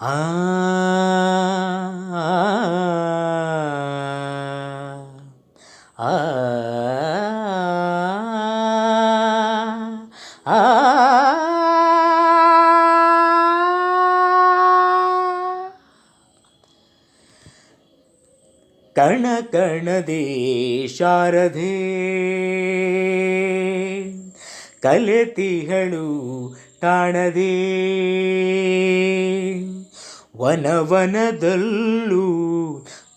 ಆ ಕಣ ಕಣದೆ ಶಾರದೆ ಕಲೆತಿಹಳು ಕಾಣದೆ ವನವನದಲ್ಲೂ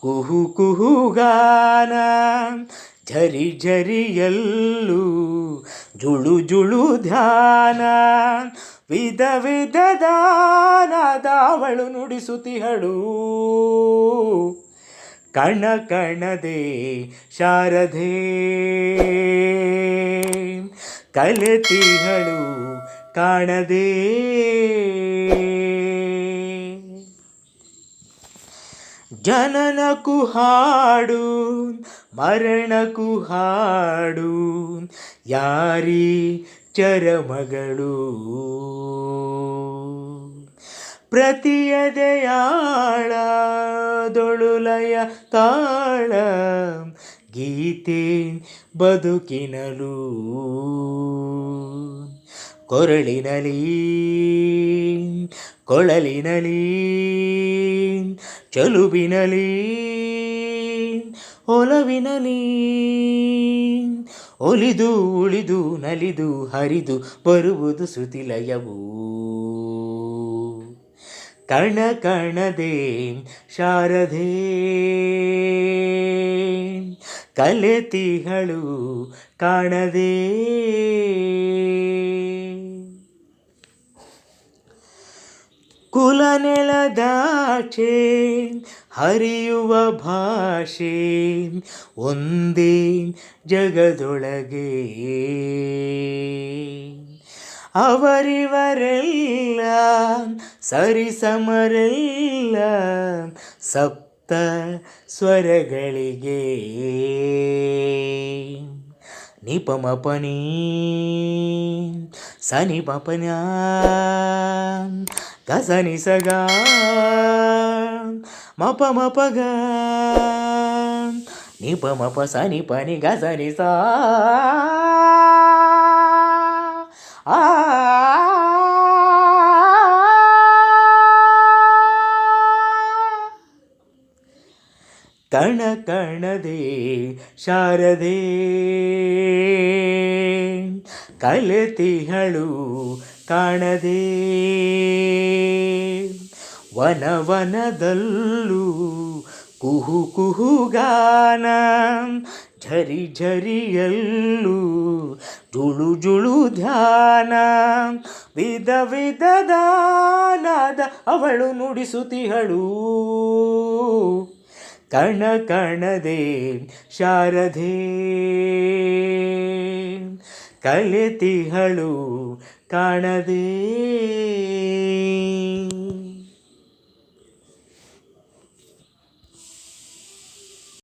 ಕುಹು ಕುಹುಗಾನ ಝರಿ ಝರಿಯಲ್ಲೂ ಜುಳು ಜುಳು ಧ್ಯಾನ, ವಿಧ ವಿಧ ದಾನದಾವಳು ನುಡಿಸುತ್ತಿಹಳು ಕಣ ಕಣದೆ ಶಾರದೆ, ಕಲೆತಿಹಳು ಕಾಣದೆ. ಜನನಕ್ಕೂ ಹಾಡು ಮರಣ ಹಾಡು ಯಾರಿ ಚರಮಗಳು? ಪ್ರತಿಯದೆಯಾಳದೊಳುಲಯ ತಾಳ ಗೀತೆ ಬದುಕಿನಲು. ಕೊರಳಿನಲಿ, ಕೊಳಲಿನಲಿ, ಚಲುಬಿನಲಿ, ಒಲವಿನಲಿ, ಒಲಿದು ಉಳಿದು ನಲಿದು ಹರಿದು ಬರುವುದು ಶ್ರುತಿಲಯವು. ಕಣ ಕಣದೆ ಶಾರದೆ ಕಲೆತಿಹಳು ಕಾಣದೆ. ಕುಲನೆಲದಾಚೆ ಹರಿಯುವ ಭಾಷೆ ಒಂದೇ ಜಗದೊಳಗೆ. ಅವರಿವರೆಲ್ಲ ಸರಿಸಮರೆಲ್ಲ ಸಪ್ತ ಸ್ವರಗಳಿಗೆ. నిపమ పని సని పపనా గసని సగా మపమపగా నిపమప సని పని గసని సా. ಕಣ ಕಣದೆ ಶಾರದೆ. ಕಲೆತಿಹಳು ಕಾಣದೆ. ವನವನದಲ್ಲೂ ಕುಹು ಕುಹುಗಾನ ಝರಿ ಝರಿಯಲ್ಲೂ ಜುಳು ಜುಳು ಧ್ಯಾನ. ವಿಧ ವಿಧದ ಅವಳು ನುಡಿಸುತ್ತಿಹಳು ಕಣ ಕಣದೆ ಶಾರದೆ. ಕಲೆತಿಹಳು ಕಾಣದೆ.